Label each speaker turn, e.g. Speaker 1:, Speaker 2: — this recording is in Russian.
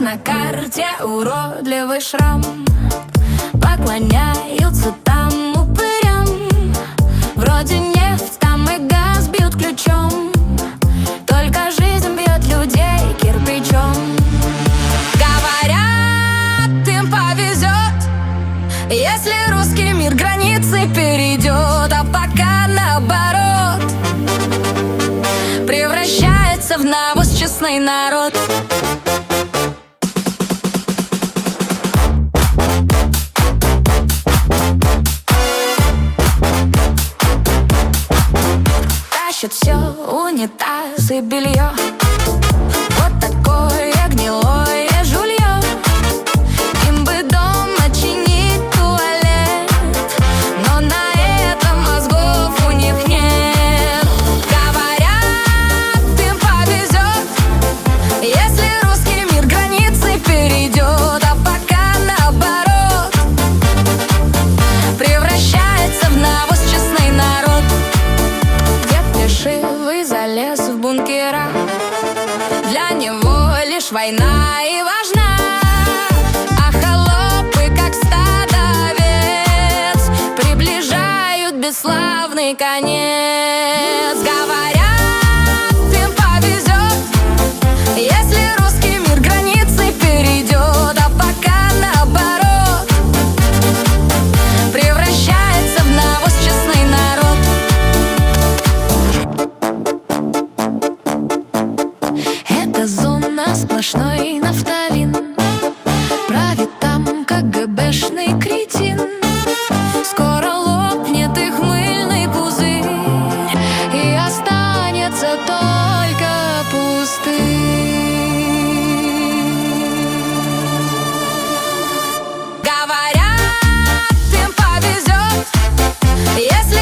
Speaker 1: на карте уродливый шрам. Поклоняются там упырям. Вроде нефть, там и газ бьют ключом. Только жизнь бьет людей кирпичом. Говорят, им повезет Если русский мир границы перейдет. А пока наоборот Превращается в навоз честный народ Тащат все, унитазы, белье Вот такое гнилое жулье Им бы дома чинить туалет Но на это мозгов у них нет. Говорят, им повезет Если русский мир границы перейдет А пока наоборот Превращается в навоз Для него лишь война и важна А холопы, как стадо овец Приближают бесславный конец. Говорят, сплошной нафталин. Правит там КГБшный кретин. Скоро лопнет их мыльный пузырь И останется только пустырь. Говорят, им повезет Если